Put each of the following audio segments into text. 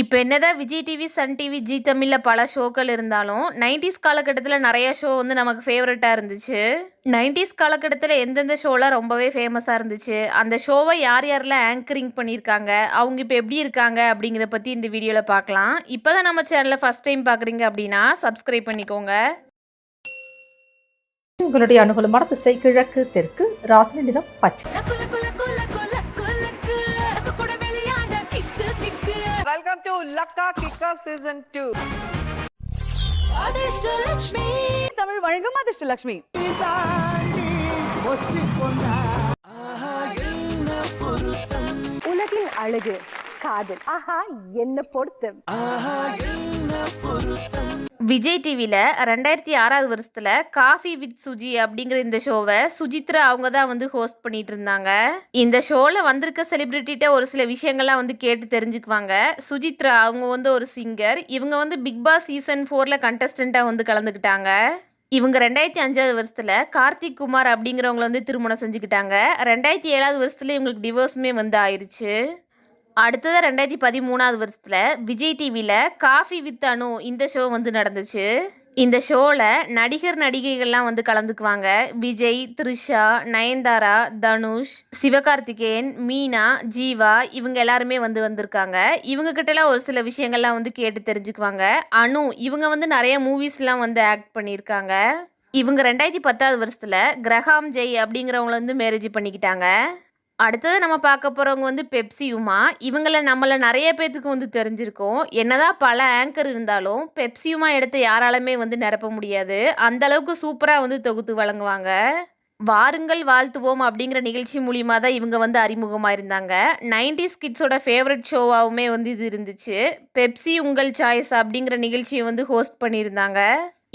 இப்போ என்னதான் Vijay TV Sun TV Zee தமிழில் பல ஷோக்கள் இருந்தாலும் நைன்டிஸ் காலகட்டத்தில் நிறைய ஷோ வந்து நமக்கு ஃபேவரட்டாக இருந்துச்சு. நைன்டிஸ் காலகட்டத்தில் எந்தெந்த ஷோலாம் ரொம்பவே ஃபேமஸாக இருந்துச்சு? அந்த ஷோவை யார் யாரெல்லாம் ஆங்கரிங் பண்ணியிருக்காங்க? அவங்க இப்போ எப்படி இருக்காங்க? அப்படிங்கிறத பற்றி இந்த வீடியோவில் பார்க்கலாம். இப்போ தான் நம்ம சேனலை ஃபஸ்ட் டைம் பார்க்குறீங்க அப்படின்னா சப்ஸ்கிரைப் பண்ணிக்கோங்க. உங்களுடைய அனுகூலமான திசை கிழக்கு தெற்கு ராசினி நிறம் பச்சை. To Lakka Kika Season 2. Adhirshtalakshmi Tamil வழங்கும் அதிர்ஷ்டலட்சுமி உலகின் அழகு காதல். ஆஹா என்ன பொருத்தம்? விஜய் டிவியில் ரெண்டாயிரத்தி ஆறாவது வருஷத்தில் காஃபி வித் சுஜி அப்படிங்கிற இந்த ஷோவை சுஜித்ரா அவங்க தான் வந்து ஹோஸ்ட் பண்ணிட்டு இருந்தாங்க. இந்த ஷோவில் வந்திருக்க செலிபிரிட்டிகிட்ட ஒரு சில விஷயங்கள்லாம் வந்து கேட்டு தெரிஞ்சுக்குவாங்க. சுஜித்ரா அவங்க வந்து ஒரு சிங்கர் இவங்க வந்து பிக் பாஸ் சீசன் ஃபோரில் கண்டஸ்டண்ட்டாக வந்து கலந்துக்கிட்டாங்க. இவங்க ரெண்டாயிரத்தி அஞ்சாவது வருஷத்தில் கார்த்திக் குமார் அப்படிங்கிறவங்கள வந்து திருமணம் செஞ்சுக்கிட்டாங்க. ரெண்டாயிரத்தி ஏழாவது வருஷத்தில் இவங்களுக்கு டிவோர்ஸுமே வந்து ஆயிடுச்சு அடுத்தது ரெண்டாயிரத்தி பதிமூணாவது வருஷத்தில் விஜய் டிவியில் காஃபி வித் அனு இந்த ஷோ வந்து நடந்துச்சு. இந்த ஷோவில் நடிகர் நடிகைகள்லாம் வந்து கலந்துக்குவாங்க. விஜய் த்ரிஷா நயன்தாரா தனுஷ் சிவகார்த்திகேயன் மீனா ஜீவா இவங்க எல்லாருமே வந்து வந்திருக்காங்க. இவங்க கிட்டலாம் ஒரு சில விஷயங்கள்லாம் வந்து கேட்டு தெரிஞ்சுக்குவாங்க. அனு இவங்க வந்து நிறைய மூவிஸ்லாம் வந்து ஆக்ட் பண்ணியிருக்காங்க. இவங்க ரெண்டாயிரத்தி பத்தாவது வருஷத்தில் கிரஹாம் ஜெய் அப்படிங்கிறவங்கள வந்து மேரேஜ் பண்ணிக்கிட்டாங்க. அடுத்தது நம்ம பார்க்க போகிறவங்க வந்து பெப்சி உமா இவங்கள நம்மள நிறைய பேர்த்துக்கு வந்து தெரிஞ்சிருக்கோம். என்னதான் பல ஆங்கர் இருந்தாலும் பெப்சி உமா இடத்த யாராலுமே வந்து நிரப்ப முடியாது. அந்த அளவுக்கு சூப்பராக வந்து தொகுத்து வழங்குவாங்க. வாருங்கள் வாழ்த்துவோம் அப்படிங்கிற நிகழ்ச்சி மூலியமாக தான் இவங்க வந்து அறிமுகமாக இருந்தாங்க. நைன்டிஸ் கிட்ஸோட ஃபேவரட் ஷோவாகவுமே வந்து இது இருந்துச்சு. பெப்சி உங்கள் சாய்ஸ் அப்படிங்கிற நிகழ்ச்சியை வந்து ஹோஸ்ட் பண்ணியிருந்தாங்க.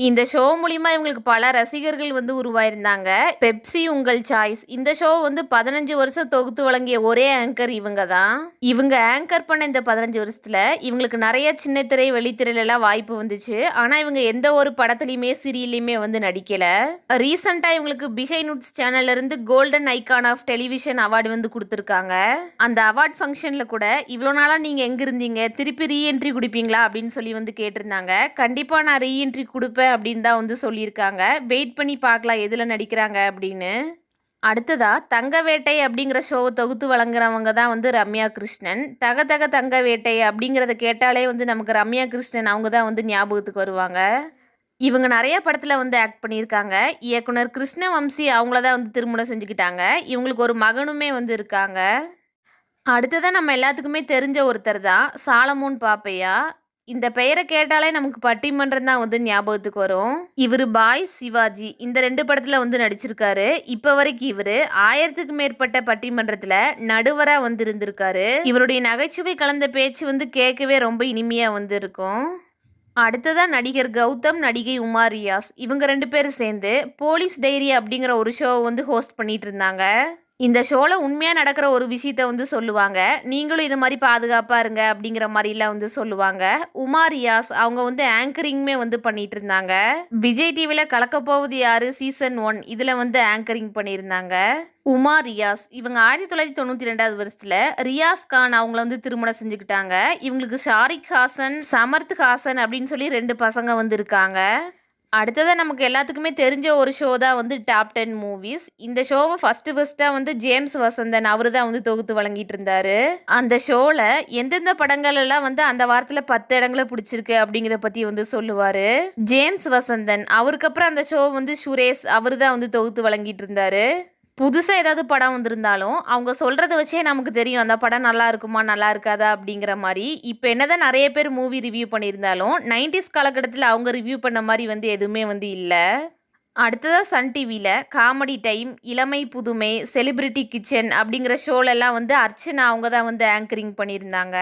இந்த ஷோ மூலிமா இவங்களுக்கு பல ரசிகர்கள் வந்து உருவாயிருந்தாங்க. பெப்சி உங்கள் சாய்ஸ் இந்த ஷோ வந்து பதினஞ்சு வருஷம் தொகுத்து வழங்கிய ஒரே ஆங்கர் இவங்க தான் இவங்க ஆங்கர் பண்ண இந்த பதினஞ்சு வருஷத்துல இவங்களுக்கு நிறைய சின்ன திரை வெளித்திரையிலலாம் வாய்ப்பு வந்துச்சு. ஆனா இவங்க எந்த ஒரு படத்துலயுமே சீரியல்லையுமே வந்து நடிக்கல. ரீசெண்டா இவங்களுக்கு பிஹை நுட்ஸ் சேனல்ல இருந்து golden icon of television award வந்து கொடுத்துருக்காங்க. அந்த அவார்ட் ஃபங்க்ஷன்ல கூட இவ்வளோ நாளா நீங்க எங்க இருந்தீங்க? திருப்பி ரீஎன்ட்ரி கொடுப்பீங்களா? அப்படின்னு சொல்லி வந்து கேட்டிருந்தாங்க. கண்டிப்பா நான் ரீஎன்ட்ரி கொடுப்பேன் அப்படின்னு தான் வந்து சொல்லியிருக்காங்க. வெயிட் பண்ணி பார்க்கலாம் எதில் நடிக்கிறாங்க அப்படின்னு. அடுத்ததா தங்க வேட்டை அப்படிங்கிற ஷோவை தொகுத்து வழங்குறவங்க தான் வந்து ரம்யா கிருஷ்ணன் தக தக தங்க வேட்டை அப்படிங்கிறத கேட்டாலே வந்து நமக்கு ரம்யா கிருஷ்ணன் அவங்க தான் வந்து ஞாபகத்துக்கு வருவாங்க. இவங்க நிறைய படத்தில் வந்து ஆக்ட் பண்ணியிருக்காங்க. இயக்குனர் கிருஷ்ணவம்சி அவங்கள தான் வந்து திருமணம் செஞ்சுக்கிட்டாங்க. இவங்களுக்கு ஒரு மகனுமே வந்து இருக்காங்க. அடுத்ததான் நம்ம எல்லாத்துக்குமே தெரிஞ்ச ஒருத்தர் தான் சாலமோன் பாப்பையா? இந்த பெயரை கேட்டாலே நமக்கு பட்டிமன்றம் தான் வந்து ஞாபகத்துக்கு வரும். இவர் பாய் சிவாஜி. இந்த ரெண்டு படத்துல வந்து நடிச்சிருக்காரு. இப்ப வரைக்கும் இவரு ஆயிரத்துக்கு மேற்பட்ட பட்டிமன்றத்துல நடுவரா வந்து இருந்திருக்காரு. இவருடைய நகைச்சுவை கலந்த பேச்சு வந்து கேட்கவே ரொம்ப இனிமையா வந்து இருக்கும். அடுத்ததா நடிகர் கௌதம் நடிகை உமா ரியாஸ். இவங்க ரெண்டு பேரும் சேர்ந்து போலீஸ் டைரி அப்படிங்கிற ஒரு ஷோ வந்து ஹோஸ்ட் பண்ணிட்டு இருந்தாங்க. இந்த ஷோவில் உண்மையாக நடக்கிற ஒரு விஷயத்த வந்து சொல்லுவாங்க. நீங்களும் இது மாதிரி பாதுகாப்பாக இருங்க அப்படிங்கிற மாதிரிலாம் வந்து சொல்லுவாங்க. உமா ரியாஸ் அவங்க வந்து ஆங்கரிங்குமே வந்து பண்ணிட்டு இருந்தாங்க. விஜய் டிவியில் கலக்கப்போவது யாரு? சீசன் ஒன் இதில் வந்து ஆங்கரிங் பண்ணியிருந்தாங்க. உமா ரியாஸ் இவங்க ஆயிரத்தி தொள்ளாயிரத்தி தொண்ணூற்றி ரெண்டாவது வருஷத்தில் ரியாஸ் கான் அவங்கள வந்து திருமணம் செஞ்சுக்கிட்டாங்க. இவங்களுக்கு ஷாரிக் ஹாசன் சமர்த் ஹாசன் அப்படின்னு சொல்லி ரெண்டு பசங்க வந்து இருக்காங்க. அடுத்ததாக நமக்கு எல்லாத்துக்குமே தெரிஞ்ச ஒரு ஷோ தான் வந்து டாப் டென் மூவிஸ் இந்த ஷோவை ஃபஸ்ட்டு ஃபஸ்ட்டாக வந்து ஜேம்ஸ் வசந்தன் அவர் தான் வந்து தொகுத்து வழங்கிட்டு இருந்தாரு அந்த ஷோவில் எந்தெந்த படங்கள் எல்லாம் வந்து அந்த வாரத்தில் பத்து இடங்களை பிடிச்சிருக்கு அப்படிங்கிறத பற்றி வந்து சொல்லுவார். ஜேம்ஸ் வசந்தன் அவருக்கு அப்புறம் அந்த ஷோ வந்து சுரேஷ் அவர் தான் வந்து தொகுத்து வழங்கிட்டு இருந்தாரு புதுசாக ஏதாவது படம் வந்திருந்தாலும் அவங்க சொல்கிறத வச்சே நமக்கு தெரியும். அந்த படம் நல்லா இருக்குமா நல்லா இருக்காதா அப்படிங்கிற மாதிரி. இப்போ என்னதான் நிறைய பேர் மூவி ரிவ்யூ பண்ணியிருந்தாலும் நைன்டிஸ் காலகட்டத்தில் அவங்க ரிவ்யூ பண்ண மாதிரி வந்து எதுவுமே வந்து இல்லை. அடுத்ததாக சன் டிவியில் காமெடி டைம் இளமை புதுமை செலிபிரிட்டி கிச்சன் அப்படிங்கிற ஷோலெல்லாம் வந்து அர்ச்சனா அவங்க தான் வந்து ஆங்கரிங் பண்ணியிருந்தாங்க.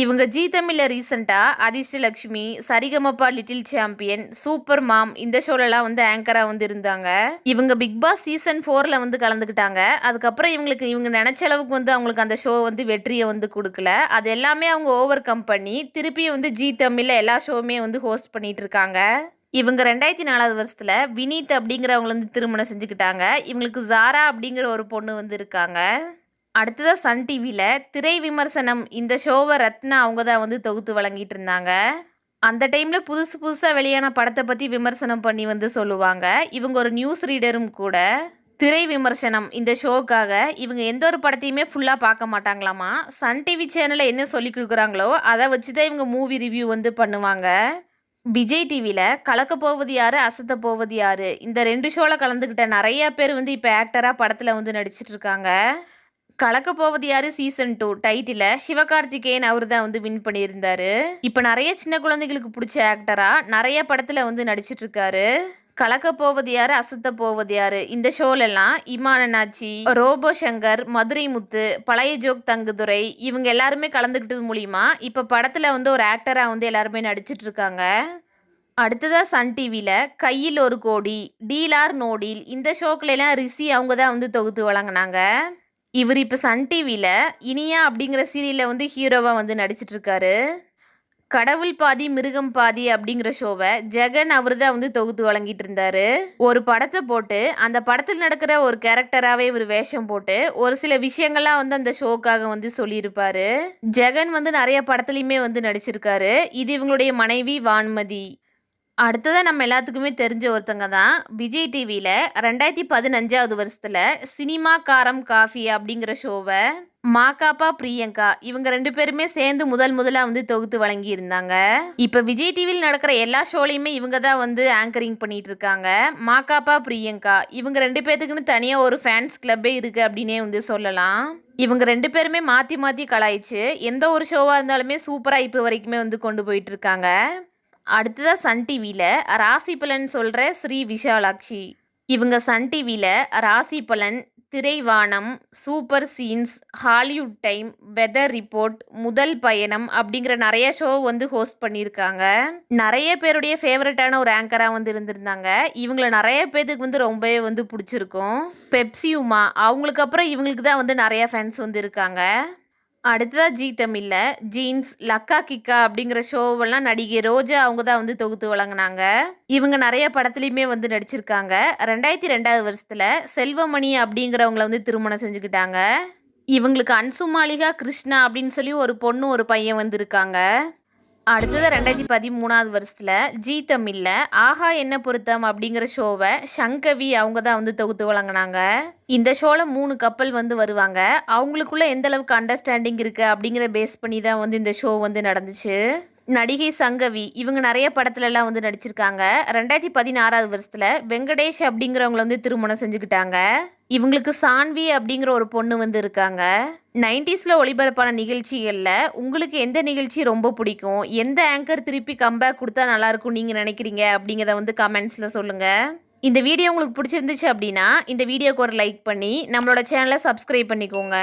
இவங்க ஜீ தமிழில் ரீசெண்டாக Adhirshtalakshmi Sarigamapa little champion super mom இந்த ஷோலெல்லாம் வந்து ஆங்கராக வந்து இருந்தாங்க. இவங்க பிக் பாஸ் சீசன் ஃபோரில் வந்து கலந்துக்கிட்டாங்க. அதுக்கப்புறம் இவங்களுக்கு இவங்க நினச்ச அளவுக்கு வந்து அவங்களுக்கு அந்த ஷோ வந்து வெற்றியை வந்து கொடுக்கல. அது எல்லாமே அவங்க ஓவர் கம் பண்ணி திருப்பியும் வந்து ஜீ தமிழில் எல்லா ஷோவுமே வந்து ஹோஸ்ட் பண்ணிட்டு இருக்காங்க. இவங்க ரெண்டாயிரத்தி நாலாவது வருஷத்துல வினீத் அப்படிங்கிறவங்கள வந்து திருமணம் செஞ்சுக்கிட்டாங்க. இவங்களுக்கு ஜாரா அப்படிங்கிற ஒரு பொண்ணு வந்து இருக்காங்க. அடுத்ததாக சன் டிவியில் திரை விமர்சனம் இந்த ஷோவை ரத்னா அவங்க தான் வந்து தொகுத்து வழங்கிட்டு இருந்தாங்க. அந்த டைமில் புதுசு புதுசாக வெளியான படத்தை பற்றி விமர்சனம் பண்ணி வந்து சொல்லுவாங்க. இவங்க ஒரு நியூஸ் ரீடரும் கூட. திரை விமர்சனம் இந்த ஷோக்காக இவங்க எந்த ஒரு படத்தையுமே ஃபுல்லாக பார்க்க மாட்டாங்களாமா? சன் டிவி சேனலில் என்ன சொல்லி கொடுக்குறாங்களோ அதை வச்சு தான் இவங்க மூவி ரிவ்யூ வந்து பண்ணுவாங்க. விஜய் டிவியில் கலக்க போவது யாரு அசத்த போவது யாரு? இந்த ரெண்டு ஷோவில் கலந்துக்கிட்ட நிறைய பேர் வந்து இப்போ ஆக்டராக படத்தில் வந்து நடிச்சிட்டு இருக்காங்க. கலக்க போவது யாரு? சீசன் டூ டைட்டில சிவகார்த்திகேயன் அவர் தான் வந்து வின் பண்ணியிருந்தாரு. இப்போ நிறைய சின்ன குழந்தைகளுக்கு பிடிச்ச ஆக்டரா நிறைய படத்துல வந்து நடிச்சிட்டு இருக்காரு. கலக்க போவது யாரு? அசத்த போவது யாரு? இந்த ஷோல எல்லாம் இமானனாச்சி ரோபோ சங்கர் மதுரை முத்து பழைய ஜோக் தங்குதுரை இவங்க எல்லாருமே கலந்துக்கிட்டது மூலியமா இப்ப படத்துல வந்து ஒரு ஆக்டரா வந்து எல்லாருமே நடிச்சிட்டு இருக்காங்க. அடுத்ததா சன் டிவியில் கையில் ஒரு கோடி டீலார் நோடில் இந்த ஷோக்குல எல்லாம் ரிஷி அவங்க தான் வந்து தொகுத்து வழங்கினாங்க. இவர் இப்போ சன் டிவியில் இனியா அப்படிங்கிற சீரியலில் வந்து ஹீரோவாக வந்து நடிச்சிட்ருக்காரு கடவுள் பாதி மிருகம் பாதி அப்படிங்கிற ஷோவை ஜெகன் அவர் தான் வந்து தொகுத்து வழங்கிட்டு இருந்தாரு ஒரு படத்தை போட்டு அந்த படத்தில் நடக்கிற ஒரு கேரக்டராகவே இவர் வேஷம் போட்டு ஒரு சில விஷயங்கள்லாம் வந்து அந்த ஷோக்காக வந்து சொல்லியிருப்பாரு. ஜெகன் வந்து நிறைய படத்துலையுமே வந்து நடிச்சிருக்காரு. இது இவங்களுடைய மனைவி வான்மதி. அடுத்ததாக நம்ம எல்லாத்துக்குமே தெரிஞ்ச ஒருத்தங்க தான் விஜய் டிவியில் ரெண்டாயிரத்தி பதினஞ்சாவது வருஷத்தில் சினிமா காரம் காஃபி அப்படிங்கிற ஷோவை மாகாப்பா பிரியங்கா இவங்க ரெண்டு பேருமே சேர்ந்து முதல் முதலாக வந்து தொகுத்து வழங்கி இருந்தாங்க. இப்போ விஜய் டிவியில் நடக்கிற எல்லா ஷோலையுமே இவங்க தான் வந்து ஆங்கரிங் பண்ணிட்டு இருக்காங்க. மாகாப்பா பிரியங்கா இவங்க ரெண்டு பேர்த்துக்குன்னு தனியாக ஒரு ஃபேன்ஸ் கிளப்பே இருக்கு அப்படின்னே வந்து சொல்லலாம். இவங்க ரெண்டு பேருமே மாற்றி மாற்றி கலாய்ச்சு எந்த ஒரு ஷோவாக இருந்தாலுமே சூப்பராக இப்போ வரைக்குமே வந்து கொண்டு போயிட்டு இருக்காங்க. அடுத்ததாக சன் டிவியில் ராசி பலன் சொல்கிற ஸ்ரீ விஷாலாட்சி. இவங்க சன் டிவியில் ராசி பலன் திரைவானம் super scenes Hollywood time weather report முதல் பயணம் அப்படிங்கிற நிறைய ஷோ வந்து ஹோஸ்ட் பண்ணியிருக்காங்க. நிறைய பேருடைய ஃபேவரட்டான ஒரு ஆங்கராக வந்து இருந்திருந்தாங்க. இவங்கள நிறைய பேருக்கு வந்து ரொம்பவே வந்து பிடிச்சிருக்கும். பெப்சி உமா அவங்களுக்கு அப்புறம் இவங்களுக்கு தான் வந்து நிறைய ஃபேன்ஸ் வந்து இருக்காங்க. அடுத்ததாக ஜி தமிழில் ஜீன்ஸ் லக்கா கிக்கா அப்படிங்கிற ஷோவெல்லாம் நடிகை ரோஜா அவங்க தான் வந்து தொகுத்து வழங்கினாங்க. இவங்க நிறைய படத்துலையுமே வந்து நடிச்சிருக்காங்க. ரெண்டாயிரத்தி ரெண்டாவது வருஷத்தில் செல்வமணி அப்படிங்கிறவங்கள வந்து திருமணம் செஞ்சுக்கிட்டாங்க. இவங்களுக்கு அன்சு மாளிகா கிருஷ்ணா அப்படின்னு சொல்லி ஒரு பொண்ணு ஒரு பையன் வந்திருக்காங்க அடுத்தது ரெண்டாயிரத்தி பதிமூணாவது வருஷத்தில் ஜி தமிழில் ஆஹா என்ன பொருத்தம் அப்படிங்கிற ஷோவை சங்கவி அவங்க தான் வந்து தொகுத்து வழங்கினாங்க. இந்த ஷோவில் மூணு கப்பல் வந்து வருவாங்க. அவங்களுக்குள்ள எந்த அளவுக்கு அண்டர்ஸ்டாண்டிங் இருக்குது அப்படிங்கிற பேஸ் பண்ணி தான் வந்து இந்த ஷோ வந்து நடந்துச்சு. நடிகை சங்கவி இவங்க நிறைய படத்துலலாம் வந்து நடிச்சிருக்காங்க. ரெண்டாயிரத்தி பதினாறாவது வருஷத்தில் வெங்கடேஷ் அப்படிங்கிறவங்கள வந்து திருமணம் செஞ்சுக்கிட்டாங்க. இவங்களுக்கு சான்வி அப்படிங்கிற ஒரு பொண்ணு வந்து இருக்காங்க. நைன்டிஸில் ஒளிபரப்பான நிகழ்ச்சிகளில் உங்களுக்கு எந்த நிகழ்ச்சி ரொம்ப பிடிக்கும்? எந்த ஆங்கர் திருப்பி கம்பேக் கொடுத்தா நல்லாயிருக்கும் நீங்கள் நினைக்கிறீங்க? அப்படிங்கிறத வந்து கமெண்ட்ஸில் சொல்லுங்கள் இந்த வீடியோ உங்களுக்கு பிடிச்சிருந்துச்சு அப்படின்னா இந்த வீடியோக்கு ஒரு லைக் பண்ணி நம்மளோட சேனலை சப்ஸ்கிரைப் பண்ணிக்கோங்க.